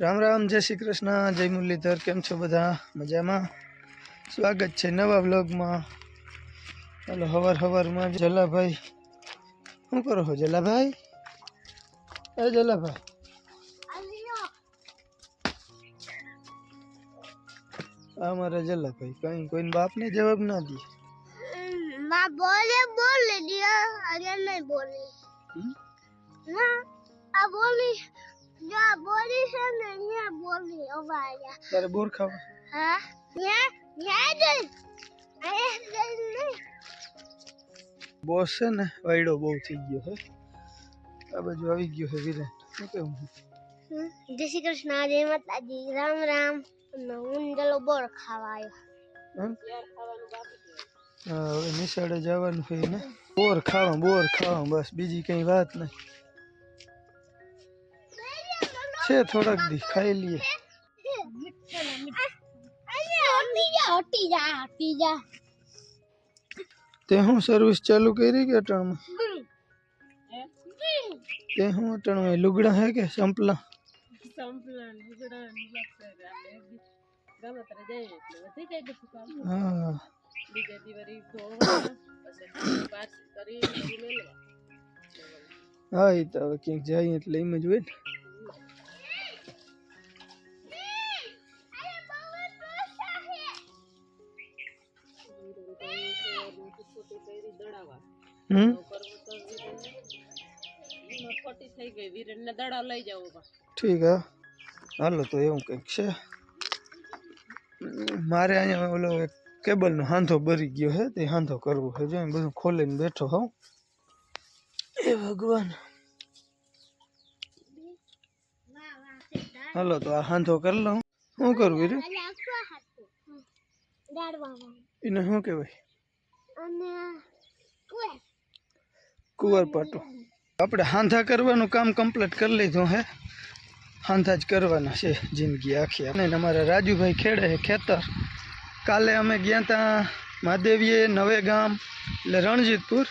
રામ રામ જય શ્રી કૃષ્ણ જય મુરલીધર કેમ છો બધા? મજામાં? સ્વાગત છે નવા વ્લોગમાં. ચાલો હવાર હવારમાં જલાભાઈ. શું કરો છો જલાભાઈ? એ જલાભાઈ. આ મારા જલાભાઈ કઈ કોઈને બાપને જવાબ ના દે. માં બોલે બોલે દિયા અરે નહીં બોલે. ના આ બોલી આ બોલી છે બોલી અવાયા તારે બોર ખાવા. હા? ન્યા ન્યા અહીંયા દે બોસ છે ને વાયડો બહુ થઈ ગયો હે. આ બાજુ આવી ગયો હે વિરાટ. શું કેવું જય શ્રી કૃષ્ણ જય માતાજી. રામ રામ. હું જલો બોર ખાવા આવ્યો હવે નિશાળે જવાનું છે ને. બોર ખાવા બોર ખાવા બસ. બીજી કઈ વાત નહીં. છે થોડાક દી ખાઈ લઈએ હટી જા હટી જા હટી જા તે હું સર્વિસ ચાલુ કરી કે અટાણમાં તે હું અટાણમાં લુગડા હે કે સંપલા હા હા એ તો હવે ક્યાંક જાય એટલે એમ જ હોય ને હમ? ઠીક હા. હાલો તો એવું કંઈક છે. મારે અહીંયા ઓલો એક કેબલનો હાંધો ભરી ગયો હે તે હાંધો કરવો છે જો બધું ખોલીને બેઠો હોઉં. એ ભગવાન. હાલો તો આ હાંધો કરી લઉં. શું કરવું રે એને શું કહેવાય? અને કુએ કુંવર પાટો. આપણે હાંધા કરવાનું કામ કમ્પ્લીટ કરી લીધું હે. હાંધા જ કરવાના છે જિંદગી આખી. અને અમારા રાજુભાઈ ખેડે ખેતર. કાલે અમે ગયા ત્યાં મહાદેવીએ નવે ગામ એટલે રણજીતપુર.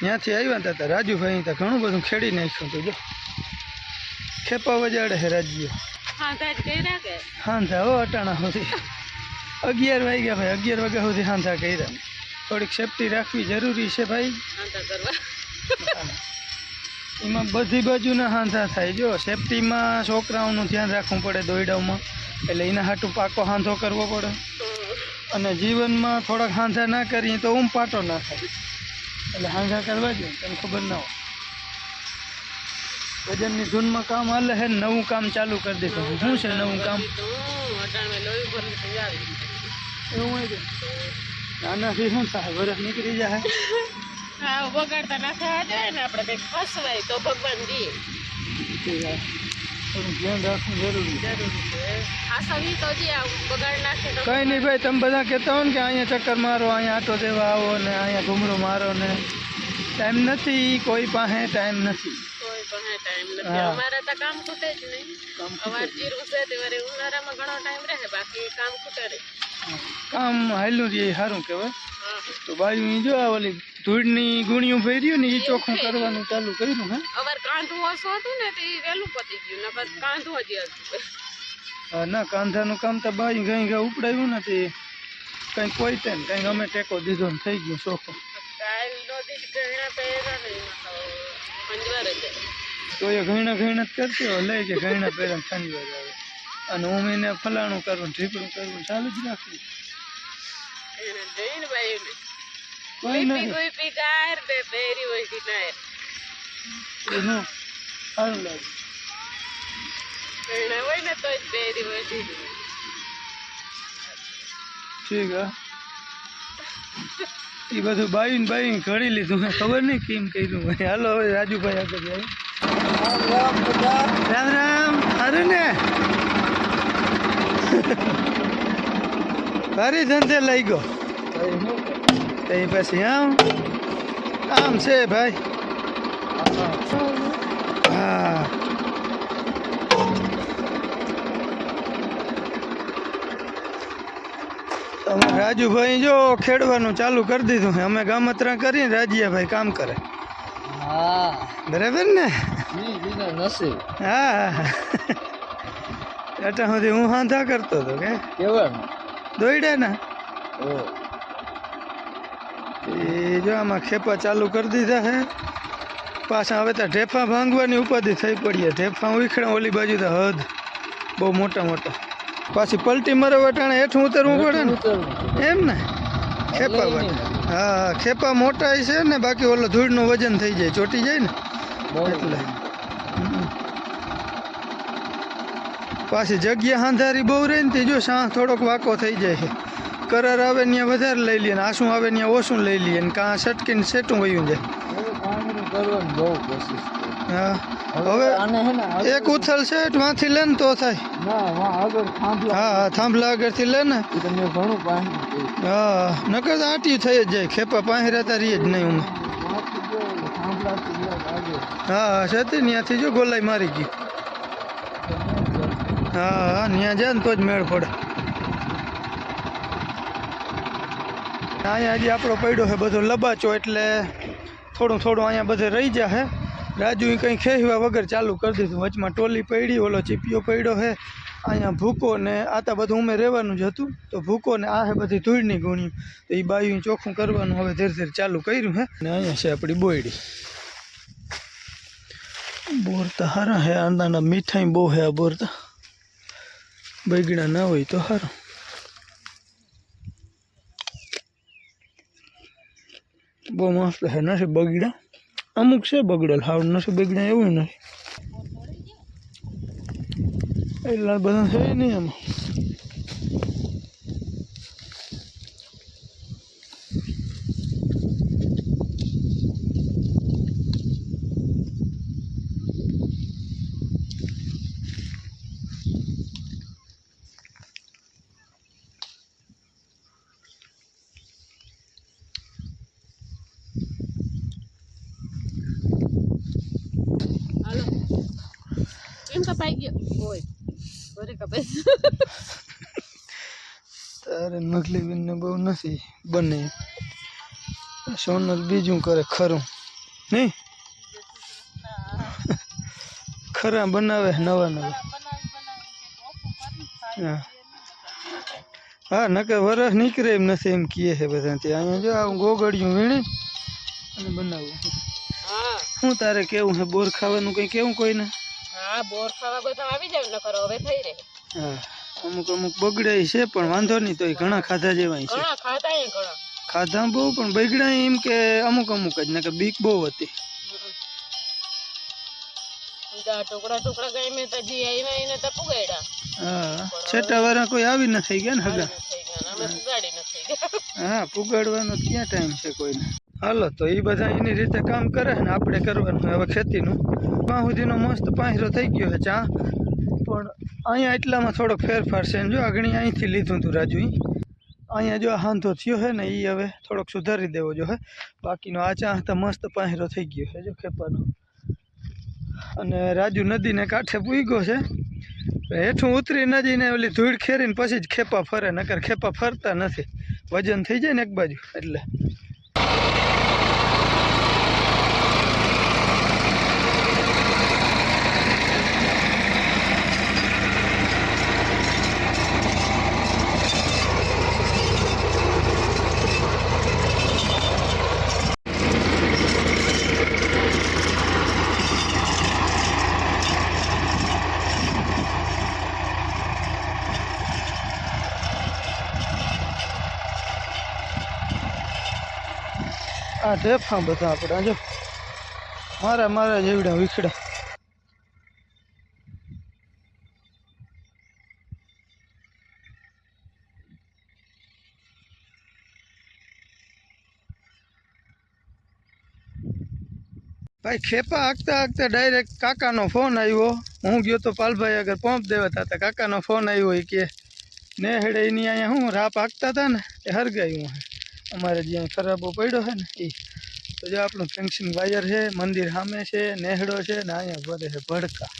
ત્યાંથી આવ્યા હતા રાજુભાઈ ત્યાં ઘણું બધું ખેડી નાખ્યું હતું જો. ખેપા વજાડે હે રાજ્ય. હાંધા હો અટાણા સુધી. અગિયાર વાગ્યા ભાઈ અગિયાર વાગ્યા સુધી હાંધા કર્યા. થોડીક સેફટી રાખવી જરૂરી છે ભાઈ. એમાં બધી બાજુના હાંધા થાય. જો સેફટીમાં છોકરાઓનું ધ્યાન રાખવું પડે દોયડામાં એટલે એના હાટું પાકો હાંધો કરવો પડે. અને જીવનમાં થોડાક હાંધા ના કરીએ તો ઊંઘ પાટો ના થાય. એટલે હાંધા કરવા જોઈએ તમને ખબર ના હોય. વજનની ધૂનમાં કામ હાલે હે નવું કામ ચાલુ કરી દીધું શું છે નવું કામ? એવું હોય છે. આનાથી શું થાય? વરસ નીકળી જાય. બગાડતા ના થવા જોઈએ ને આપણે કંઈક ફસવાય તો ભગવાન દે. થોડું ધ્યાન રાખવું જરૂરી છે. કઈ નહીં ભાઈ તમે બધા કહેતા હો ને કે અહીંયા ચક્કર મારો અહીંયા આટો દેવા આવો ને અહીંયા ઘૂમરો મારો ને. ટાઈમ નથી કોઈ પાસે ટાઈમ નથી. કોઈ પાસે ટાઈમ નથી. અમારે તો કામ ખૂટે જ નહીં. અવાર જીરું છે તે ઉનાળામાં ઘણો ટાઈમ રહે બાકી કામ ખૂટે રહે કામ હાલ્યું રહે સારું કહેવાય. તો બાજુ જો આ ઓલી ધૂળની ગુણિયું ફેર્યું ને એ ચોખ્ખું કરવાનું ચાલુ કર્યું હે? અવાર કાંધું ઓછું હતું ને તે વહેલું પતી ગયું નકર કાંધું હજી હતું ના કાંધાનું કામ તો બાયું ઘઈ ઘા ઉપડાયું ને તે કંઈ કોઈ તેમ કંઈ અમે ટેકો દીધો ને થઈ ગયું ચોખ્ખું. નો ને તો એ ઘણા ઘણા જ કરતી હોય લઈ કે ઘણા પહેરા ખંજવા આવે. અને હું એને ફલાણું કરવું ઢીકણું કરવું ચાલુ જ રાખું. એને કોઈ નાયર એનું સારું લાગે. હોય ને તો પહેરી હોય ઠીક હા. એ બધું બાયું બાયું ઘડી લીધું મેં. ખબર નહીં કેમ કર્યું. ભાઈ હાલો હવે રાજુભાઈ આગળ જાય. રામ રામ અરે ને? ભારી ધંધે લઈ ગયો. કઈ પછી આમ? આમ છે ભાઈ. હા. અમારે રાજુભાઈ જો ખેડવાનું ચાલુ કરી દીધું છે. અમે ગામત્રા કરીને રાજીયાભાઈ કામ કરે. હા. બરાબર ને? હા. એટલા સુધી હું હાંધા કરતો હતો કે? કેવા? દોડ્યા ને? એ જો આમાં ખેપા ચાલુ કરી દીધા હે પાછા હવે તો ઢેફા ભાંગવાની ઉપાધિ થઈ પડી ઢેફા ઉખડા ઓલી બાજુ તો હદ. બહુ મોટા મોટા. પાછી પલટી મરે વટાણે હેઠું ઉતરવું પડે ને? એમ ને? ખેપા હા ખેપા મોટા છે ને બાકી ઓલો ધૂળનું વજન થઈ જાય ચોટી જાય ને? એટલે. પાછી જગ્યા હાંધારી બહુ રહી ને તે જો શાહ થોડોક વાંકો થઈ જાય છે. કરાર આવે ત્યાં વધારે લઈ લઈએ ને આસું આવે ત્યાં ઓછું લઈ લઈએ ને કાં સટકીને સેટું વયું જાય. હા. હવે હે ને એક ઉથલ છે વાંથી લે ને તો થાય. ના હા હા, થાંભલા આગળથી લે ને. હા, નકર તો આટી થઈ જ જાય. ખેપા પાસે રહેતા રહીએ જ નહીં આગળ. હા સતી ત્યાંથી જો ગોલાઈ મારી ગઈ. હા ત્યાં જાય ને તો જ મેળ પડે. અહીંયા હજી આપણો પડ્યો છે બધો લબાચો એટલે થોડું થોડું અહીંયા બધે રહી જાય રાજુ કંઈ ખેવા વગર ચાલુ કરી દીધું. વચમાં ટોલી પડી, ઓલો ચીપિયો પડ્યો છે. અહીંયા ભૂકો ને આતા બધું ઉમે રહેવાનું જ હતું. તો ભૂકો ને આ હે બધી ધૂળની ગુણ્યું તો એ બાયું ચોખ્ખું કરવાનું હવે ધીરે ધીરે ચાલુ કર્યું હે ને અહીંયા છે આપણી બોયડી. બોર તો હારા હે આંદાના મીઠાઈ બહુ હે આ બોર તો. બગડા ના હોય તો સારું બહુ મસ્ત હે નથી બગડા? અમુક છે બગડેલ હાવ નથી બગડ્યા એવું નથી એટલા બધા છે નહીં એમાં હાલો કેમ કપાઈ ગયો હોય કપાઈ તારે નકલી બેનને બહુ નથી બને. સોનલ બીજું કરે ખરું. નહીં? ખરા બનાવે નવા નવા. હા. હા નકર વરસ નીકળે એમ નથી એમ કહે છે બધા ત્યાં. અહીંયા જો આવું ગોગડિયું વીણી અને બનાવું. હા. શું તારે કેવું છે? બોર ખાવાનું કંઈ કેવું કોઈને? હા બોર ખાવા બધા આવી જાવ ન કરો હવે થઈ રહે. અમુક અમુક બગડે છે પણ વાંધો નહીં તો ઘણા ખાધા જેવાય છે. ખાતા ખાધા બહુ પણ બગડ્યા એમ કે અમુક અમુક જ ને કે બીક બહુ હતી. ટુકડા ટુકડા ગઈ મેં તો જી એને તો પુગાડ્યા હા છેટા વાળા કોઈ આવી ન થઈ ગયા ને હગા? હા પુગાડવાનો ક્યાં ટાઈમ છે કોઈને? હાલો તો એ બધા એની રીતે કામ કરે ને આપણે કરવાનું હવે ખેતીનું. ત્યાં સુધીનો મસ્ત પાંહરો થઈ ગયો છે ચા. પણ અહીંયા એટલામાં થોડોક ફેરફાર છે. જો આગળ અહીંથી લીધું હતું રાજુ અહીંયા જો આ હાંધો થયો છે ને એ હવે થોડોક સુધારી દેવો જો હે. બાકીનો આ ચા તો મસ્ત પહેરો થઈ ગયો છે જો ખેપાનો. અને રાજુ નદીને કાંઠે પૂગ્યો છે. હેઠું ઉતરી ન જઈને ઓલી ધૂળ ખેરીને પછી જ ખેપા ફરે, નકર ખેપા ફરતા નથી. વજન થઈ જાય ને એક બાજુ, એટલે આ ઢેફા બધા આપણા જો, મારા મારા જેવડા વિખડા. ભાઈ, ખેપા હાંકતા હાંકતા ડાયરેક્ટ કાકાનો ફોન આવ્યો. હું ગયો તો પાલભાઈ આગળ પંપ દેવા હતા કાકાનો ફોન આવ્યો એ કે ને હેડે એની અહીંયા હું રાપ હાંકતા હતા ને, એ હરગાયું હે. અમારે જ્યાં ખરાબો પડ્યો છે ને એ તો જો આપણું ફેન્સિંગ વાયર છે, મંદિર સામે છે, નેહડો છે ને અહીંયા ભરે છે ભડકા.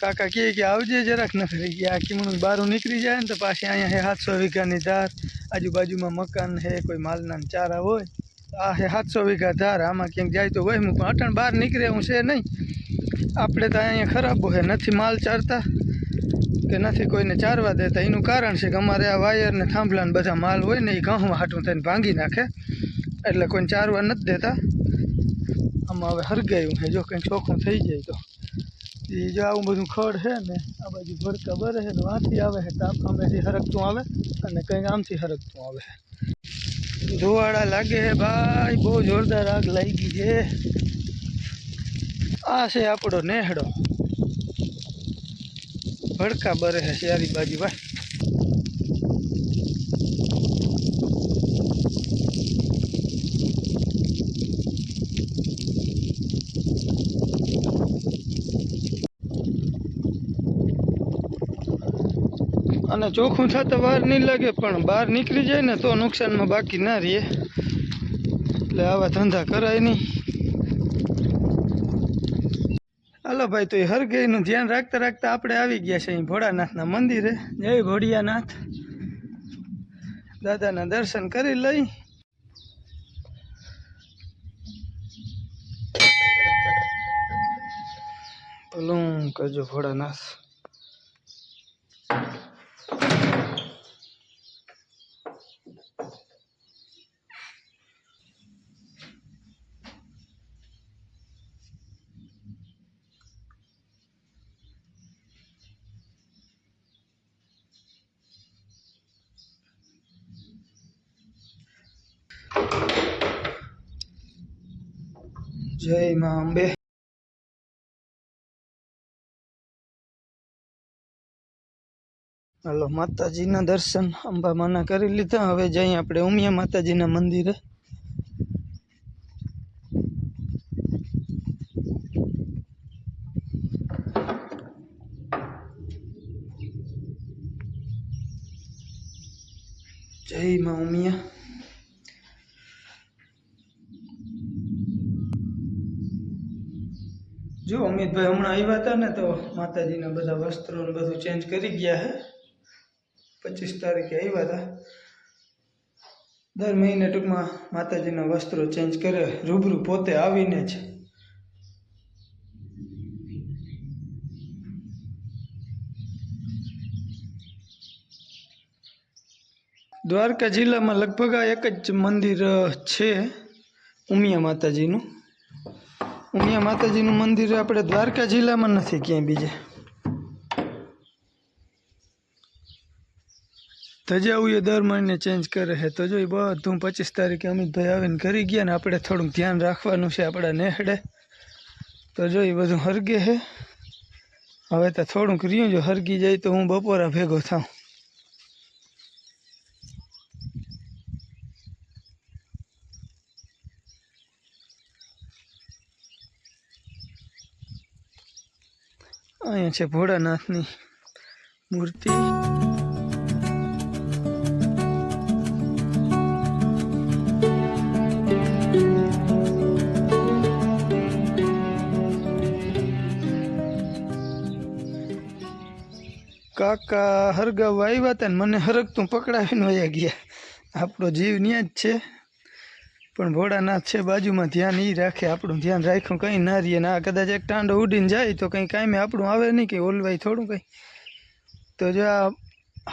કાકા કહે કે આવજે જરાક ન કરી ગયા આ કિમણું બહાર નીકળી જાય ને તો પાછી અહીંયા છે સાતસો વીઘાની ધાર. આજુબાજુમાં મકાન છે, કોઈ માલના ચારા હોય. આ છે સાતસો વીઘા ધાર, આમાં ક્યાંક જાય તો હોય હું પણ અટણ બહાર નીકળે હું છે નહીં. આપણે તો અહીંયા ખરાબ હોય નથી માલ ચારતા. કે નથી કોઈને ચારવા દેતા. એનું કારણ છે કે અમારે આ વાયર ને થાંભલા ને બધા માલ હોય ને એ ઘઉંમાં હાટું થઈને ભાંગી નાખે. એટલે કોઈને ચારવા નથી દેતા. આમાં હવે હરગાયું છે. જો કંઈક ચોખ્ખું થઈ જાય તો. એ જો આવું બધું ખડ છે ને, આ બાજુ ભડકા બરે છે તો આથી આવે છે, તાપ સામેથી હરકતું આવે અને કંઈક આમથી હરકતું આવે. છે ધોવાડા લાગે છે, ભાઈ, બહુ જોરદાર આગ લાગી છે. આ છે આપણો નેહડો. ભડકા બરે છે ચારી બાજુ ભાઈ અને ચોખ્ખું થતાં વાર નહીં લાગે, પણ બહાર નીકળી જાય ને તો નુકસાનમાં બાકી ના રહીએ એટલે આવા ધંધા કરાય નહીં. હાલો ભાઈ, તો એ હરગઈનું ધ્યાન રાખતા રાખતા આપણે આવી ગયા છે અહીં ભોળાનાથના મંદિરે. જય ભોળિયાનાથ. દાદાના દર્શન કરી લઈ. ભલું કરજો ભોળાનાથ. જય મા અંબે. હાલો, માતાજીના દર્શન અંબા માના કરી લીધા. હવે જઈ આપણે ઉમિયા માતાજીના મંદિરે. જય મા ઉમિયા. જો, અમિતભાઈ હમણાં આવ્યા હતા ને તો માતાજીના બધા વસ્ત્રો ને બધું ચેન્જ કરી ગયા હે. પચીસ તારીખે આવ્યા હતા. દર મહિને ટૂંકમાં માતાજીના વસ્ત્રો ચેન્જ કરે, રૂબરૂ પોતે આવીને જ. દ્વારકા જિલ્લામાં લગભગ આ એક જ મંદિર છે, ઉમિયા માતાજીનું. ઉમિયા માતાજીનું મંદિર આપણે દ્વારકા જિલ્લામાં નથી, ક્યાંય બીજે. ધજાવું એ દર મહિને ચેન્જ કરે છે. તો જો એ બધું પચીસ તારીખે અમિતભાઈ આવીને કરી ગયા ને આપણે થોડુંક ધ્યાન રાખવાનું છે આપણા નેહડે. તો જો એ બધું હરગે છે. હવે તો થોડુંક રહ્યું, જો હરગી જાય તો હું બપોરા ભેગો થાઉં. અહીંયા છે ભોળાનાથની મૂર્તિ. કાકા હરગાવ આવ્યા હતા ને મને હરગતું પકડાવીને વયા ગયા. આપણો જીવ ત્યાં જ છે. પણ ભોળાનાથ છે બાજુમાં, ધ્યાન એ રાખે, આપણું ધ્યાન રાખ્યું, કંઈ ના રહીએ. ને આ કદાચ એક ટાંડો ઉડીને જાય તો કંઈ કાંઈ આપણું આવે નહીં કે ઓલવાય થોડું કંઈ. તો જો આ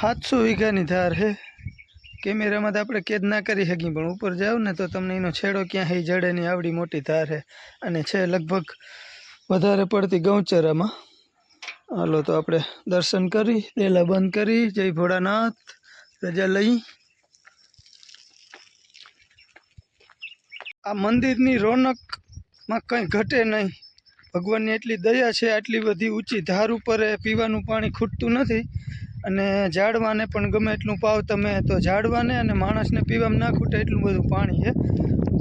સાતસો વીઘાની ધાર છે કેમેરામાં તો આપણે કેદ ના કરી શકીએ, પણ ઉપર જાઓ ને તો તમને એનો છેડો ક્યાં હઈ જડે નહીં, આવડી મોટી ધાર છે અને છે લગભગ વધારે પડતી ગૌચરામાં. હાલો તો આપણે દર્શન કરી, દેલા બંધ કરી. જય ભોળાનાથ. રજા લઈ. આ મંદિરની રોનકમાં કંઈ ઘટે નહીં. ભગવાનની એટલી દયા છે, આટલી બધી ઊંચી ધાર ઉપર પીવાનું પાણી ખૂટતું નથી અને ઝાડવાને પણ ગમે એટલું પાવ તમે, તો ઝાડવાને અને માણસને પીવામાં ના ખૂટે એટલું બધું પાણી છે.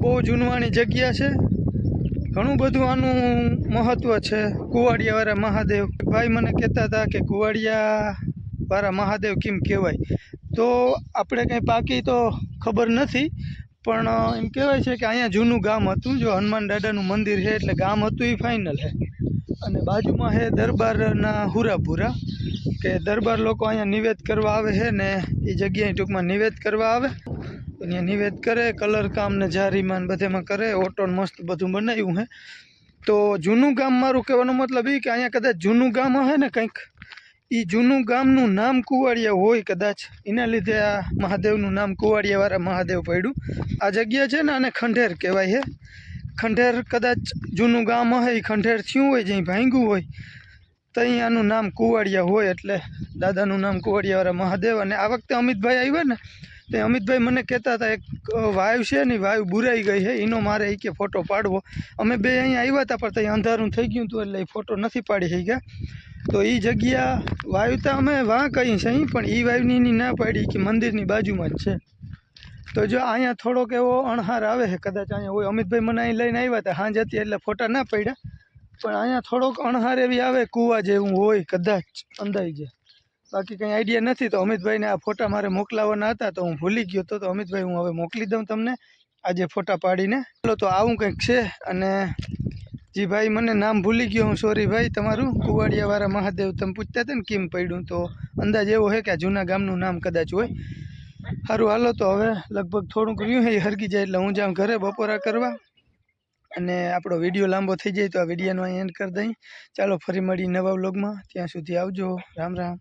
બહુ જૂનવાણી જગ્યા છે. ઘણું બધું આનું મહત્ત્વ છે. કુવાડિયાવાળા મહાદેવ. ભાઈ મને કહેતા હતા કે કુવાડિયા વાળા મહાદેવ કેમ કહેવાય? તો આપણે કંઈ પાકી તો ખબર નથી પણ એમ કહેવાય છે કે અહીંયા જૂનું ગામ હતું. જો હનુમાન દાદાનું મંદિર છે, એટલે ગામ હતું એ ફાઇનલ છે. અને બાજુમાં છે દરબારના હુરાપુરા, કે દરબાર લોકો અહીંયા નિવેદ કરવા આવે છે ને એ જગ્યાએ ટૂંકમાં નિવેદ કરવા આવે. અહીંયા નિવેદ કરે, કલર કામ ને જારીમાં ને બધેમાં કરે ઓટો મસ્ત બધું બનાવ્યું છે. તો જૂનું ગામ મારું કહેવાનો મતલબ એ કે અહીંયા કદાચ જૂનું ગામ હશે ને કંઈક એ જૂનું ગામનું નામ કુવાડિયા હોય કદાચ. એના લીધે આ મહાદેવનું નામ કુવાડિયાવાળા મહાદેવ પડ્યું. આ જગ્યા છે ને આને ખંડેર કહેવાય છે ખંડેર કદાચ જૂનું ગામ હોય એ ખંડેર થયું હોય, જ્યાં ભાંગ્યું હોય, તો અહીં આનું નામ કુવાડિયા હોય એટલે દાદાનું નામ કુવાડિયાવાળા મહાદેવ. અને આ વખતે અમિતભાઈ આવ્યા ને તે અમિતભાઈ મને કહેતા હતા, એક વાયુ છે ને, વાયુ બુરાઈ ગઈ છે, એનો મારે એ કે ફોટો પાડવો. અમે બે અહીંયા આવ્યા હતા, પણ ત્યાં અંધારું થઈ ગયું હતું, એટલે એ ફોટો નથી પાડી શક્યા. તો એ જગ્યા, વાયુ તો અમે વાં કહી છે પણ એ વાયુની ના પાડી કે મંદિરની બાજુમાં જ છે. તો જો અહીંયા થોડોક એવો અણહાર આવે છે, કદાચ અહીંયા હોય. અમિતભાઈ મને અહીં લઈને આવ્યા હતા સાંજ હતી એટલે ફોટા ના પડ્યા. પણ અહીંયા થોડોક અણહાર એવી આવે, કૂવા જેવું હોય, કદાચ અંદાજે બાકી કંઈ આઈડિયા નથી તો અમિતભાઈને આ ફોટા મારે મોકલાવવાના હતા તો હું ભૂલી ગયો હતો. તો અમિતભાઈ, હું હવે મોકલી દઉં તમને આજે ફોટા પાડીને. ચાલો તો આવું કંઈક છે અને જી ભાઈ, મને નામ ભૂલી ગયો હું સોરી ભાઈ, તમારું. કુવાડિયાવાળા મહાદેવ, તમે પૂછતા હતા ને કેમ પડ્યું? તો અંદાજ એવો છે કે આ જૂના ગામનું નામ કદાચ હોય. સારું, હાલો તો હવે લગભગ થોડુંક રહ્યું છે એ હરગી જાય એટલે હું જાઉં ઘરે બપોરા કરવા. અને આપણો વીડિયો લાંબો થઈ જાય તો આ વિડીયોનો અહીં એન્ડ કરી દઈ. ચાલો ફરી મળી નવા વ્લોગમાં. ત્યાં સુધી આવજો. રામ રામ.